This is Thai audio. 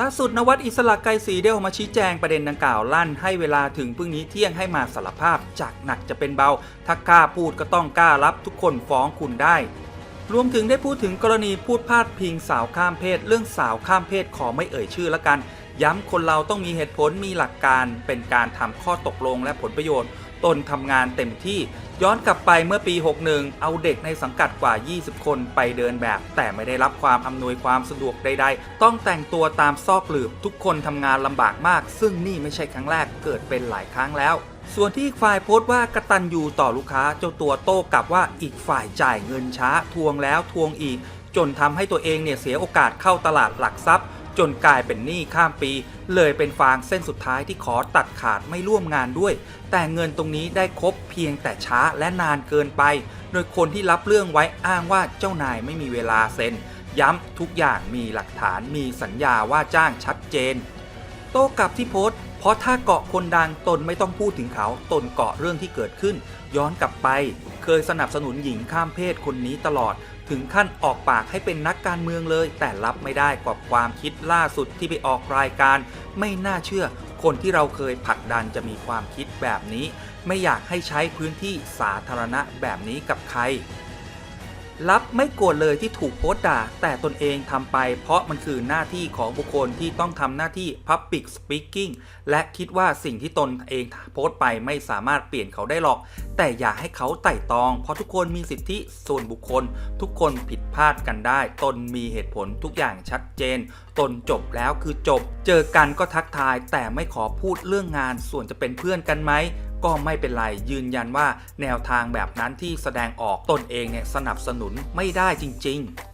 ล่าสุดนวัดอิสระไกรศรีได้ออกมาชี้แจงประเด็นดังกล่าวลั่นให้เวลาถึงพรุ่งนี้เที่ยงให้มาสารภาพจากหนักจะเป็นเบา ถ้ากล้าพูดก็ต้องกล้ารับทุกคนฟ้องคุณได้ รวมถึงได้พูดถึงกรณีพูดพาดพิงสาวข้ามเพศ เรื่องสาวข้ามเพศขอไม่เอ่ยชื่อละกัน ย้ำคนเราต้องมีเหตุผลมีหลักการ เป็นการทำข้อตกลงและผลประโยชน์ ตนทำงานเต็มที่ ย้อนกลับไปเมื่อปี 61 เอาเด็กในสังกัดกว่า 20 คนไปเดินแบบ แต่ไม่ได้รับความอำนวยความสะดวกใดๆ ต้องแต่งตัวตามซอกหลืบ ทุกคนทำงานลำบากมาก ซึ่งนี่ไม่ใช่ครั้งแรกเกิดเป็นหลายครั้งแล้ว ส่วนที่อีกฝ่ายโพสต์ว่ากระตันยูต่อลูกค้าเจ้าตัวโต้กลับว่าอีกฝ่ายจ่ายเงินช้า ทวงแล้วทวงอีก จนทำให้ตัวเองเนี่ยเสียโอกาสเข้าตลาดหลักทรัพย์ จนกลายเป็นหนี้ข้ามปี เลยเป็นฟางเส้นสุดท้ายที่ขอตัดขาดไม่ร่วมงานด้วย แต่เงินตรงนี้ได้ครบเพียงแต่ช้าและนานเกินไป โดยคนที่รับเรื่องไว้อ้างว่าเจ้านายไม่มีเวลาเซ็น ย้ำทุกอย่างมีหลักฐานมีสัญญาว่าจ้างชัดเจน โต้กลับที่โพสต์เพราะถ้าเกาะคนดังตนไม่ต้องพูดถึงเขาตนเกาะเรื่องที่เกิดขึ้น ย้อนกลับไป เคยสนับสนุนหญิงข้ามเพศคนนี้ตลอด ถึงขั้นออกปากให้เป็นนักการเมืองเลย แต่รับไม่ได้กับความคิดล่าสุดที่ไปออกรายการ ไม่น่าเชื่อ คนที่เราเคยผลักดันจะมีความคิดแบบนี้ ไม่อยากให้ใช้พื้นที่สาธารณะแบบนี้กับใคร รับไม่โกรธเลยที่ถูกโพสต์ด่า แต่ตนเองทำไป เพราะมันคือหน้าที่ของบุคคลที่ต้องทำหน้าที่ Public Speaking และคิดว่าสิ่งที่ตนเองโพสต์ไปไม่สามารถเปลี่ยนเขาได้หรอก แต่อย่าให้เขาไต่ตอง เพราะทุกคนมีสิทธิส่วนบุคคล ทุกคนผิดพลาดกันได้ ตนมีเหตุผลทุกอย่างชัดเจน ตนจบแล้วคือจบ เจอกันก็ทักทายแต่ไม่ขอพูดเรื่องงานส่วนจะเป็นเพื่อนกันไหม ก็ไม่เป็นไรยืนยันว่าแนวทางแบบนั้นที่แสดงออกตนเองเนี่ยสนับสนุนไม่ได้จริง ๆ